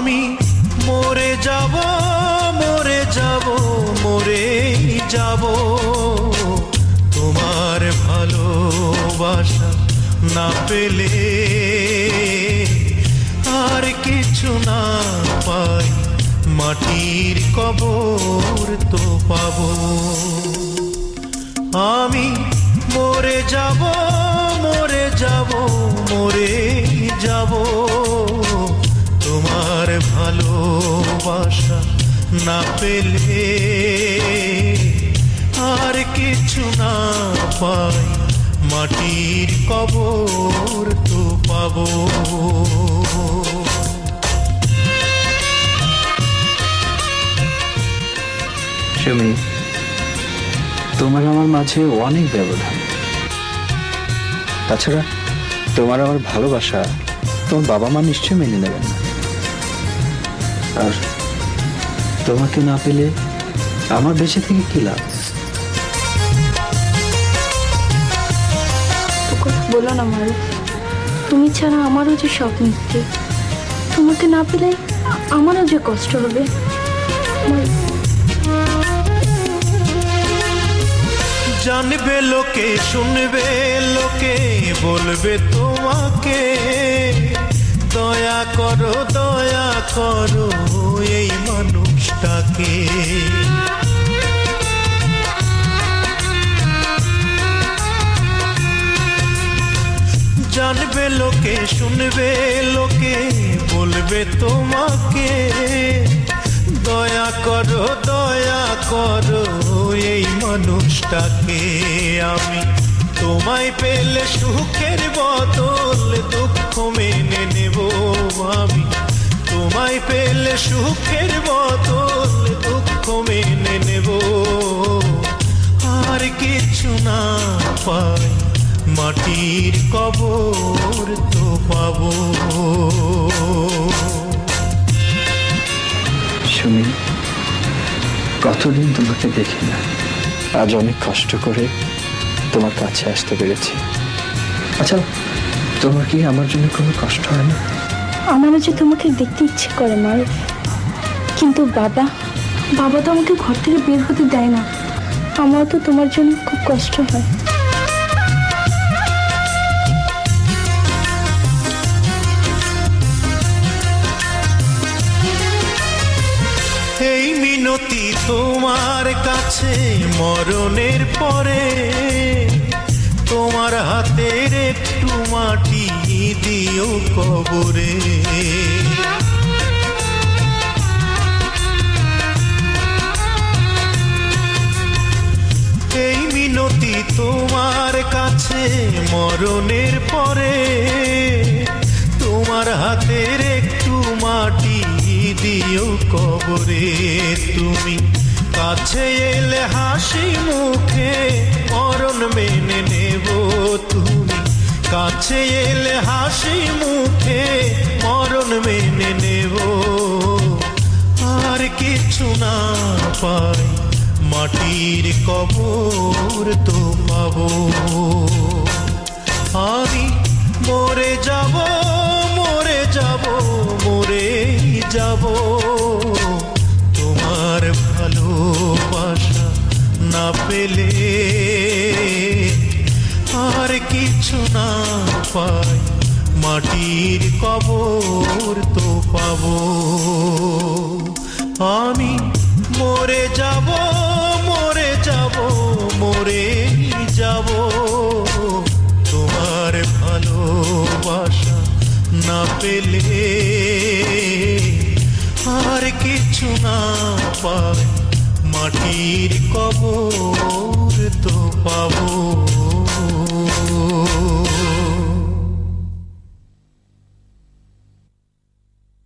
আমি মরে যাব মরে যাব মরে যাব। তোমার ভালোবাসা না পেলে আর কিছু না পাই। মাটির কবর তো পাব। আমি মরে যাব মরে যাব, মরে ভালোবাসা না পেলে আর কিছু না পাই। মাটির কবর তো পাবো। তোমার আমার মাঝে অনেক ব্যবধান। তাছাড়া তোমার আমার ভালোবাসা তোমার বাবা মা নিশ্চয়ই মেনে নেবেন না। আর তোমাকে না পেলে আমার বেঁচে থেকে কি লাভ? বলো না মারু তুমি ছাড়া আমারও যে সব মিথ্যে। তোমাকে না পেলে আমারও যে কষ্ট হবে। জানবে লোকে শুনবে লোকে বলবে তোমাকে। দয়া করো দয়া করো এই মানুষটাকে। জানবে লোকে, শুনবে লোকে, বলবে তোমাকে। দয়া করো দয়া করো এই মানুষটাকে। আমি তোমায় পেলে সুখের বদল মেনে নেব আমি। তোমায় পেলে সুখের বদল, দুঃখ মেনে নেব। আর কিছু না পাই, মাটির কবর তো পাবো। সুমি, কতদিন তোমাকে দেখি না? আজ অনেক কষ্ট করে তোমার কাছে আসতে পেরেছি। আচ্ছা তোমার কি আমার জন্য কোনো কষ্ট হয় না? আমারও যে তোমাকে দেখতে ইচ্ছে করে মারু কিন্তু বাবা বাবা তো আমাকে ঘর থেকে বের হতে দেয় না। আমার তো তোমার জন্য খুব কষ্ট হয়। এই মিনতি তোমার কাছে মরণের পরে তোমার হাতের একটু মাটি দিও কবরে। এই মিনতি তোমার কাছে মরণের পরে, তোমার হাতের একটু মাটি দিও কবরে। তুমি কাছে এলে হাসি মুখে, মরণ মেনে নেব তুমি। কাছে এলে হাসি মুখে, মরণ মেনে নেব। আর কিছু না পাই, মাটির কবর তো পাবো। আমি মরে যাব মরে যাব মরে যাব। পেলে আর কিছু না পাই। মাটির কবর তো পাব। আমি মরে যাব মরে যাব মরে যাব। তোমার ভালোবাসা না পেলে আর কিছু না পাই। মাটির কবর।